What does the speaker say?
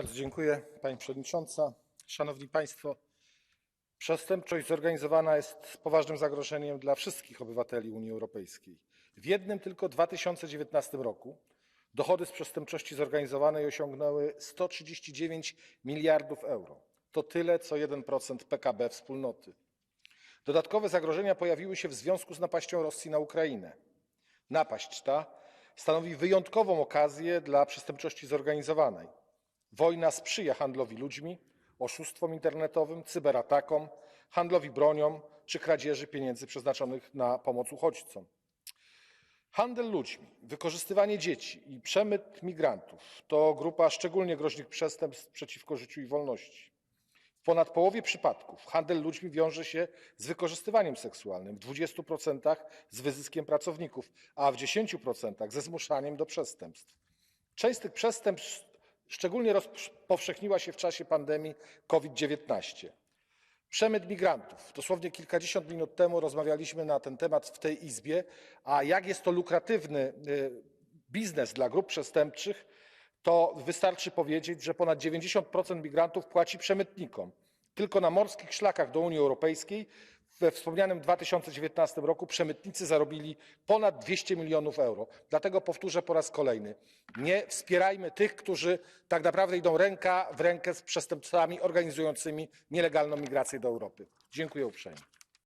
Bardzo dziękuję Pani Przewodnicząca. Szanowni Państwo, przestępczość zorganizowana jest poważnym zagrożeniem dla wszystkich obywateli Unii Europejskiej. W jednym tylko 2019 roku dochody z przestępczości zorganizowanej osiągnęły 139 miliardów euro. To tyle co 1% PKB wspólnoty. Dodatkowe zagrożenia pojawiły się w związku z napaścią Rosji na Ukrainę. Napaść ta stanowi wyjątkową okazję dla przestępczości zorganizowanej. Wojna sprzyja handlowi ludźmi, oszustwom internetowym, cyberatakom, handlowi bronią czy kradzieży pieniędzy przeznaczonych na pomoc uchodźcom. Handel ludźmi, wykorzystywanie dzieci i przemyt migrantów to grupa szczególnie groźnych przestępstw przeciwko życiu i wolności. W ponad połowie przypadków handel ludźmi wiąże się z wykorzystywaniem seksualnym, w 20% z wyzyskiem pracowników, a w 10% ze zmuszaniem do przestępstw. Część z tych przestępstw szczególnie rozpowszechniła się w czasie pandemii COVID-19. Przemyt migrantów. Dosłownie kilkadziesiąt minut temu rozmawialiśmy na ten temat w tej Izbie, a jak jest to lukratywny y, biznes dla grup przestępczych, to wystarczy powiedzieć, że ponad 90% migrantów płaci przemytnikom. Tylko na morskich szlakach do Unii Europejskiej we wspomnianym 2019 roku przemytnicy zarobili ponad 200 milionów euro. Dlatego powtórzę po raz kolejny: nie wspierajmy tych, którzy tak naprawdę idą ręka w rękę z przestępcami organizującymi nielegalną migrację do Europy. Dziękuję uprzejmie.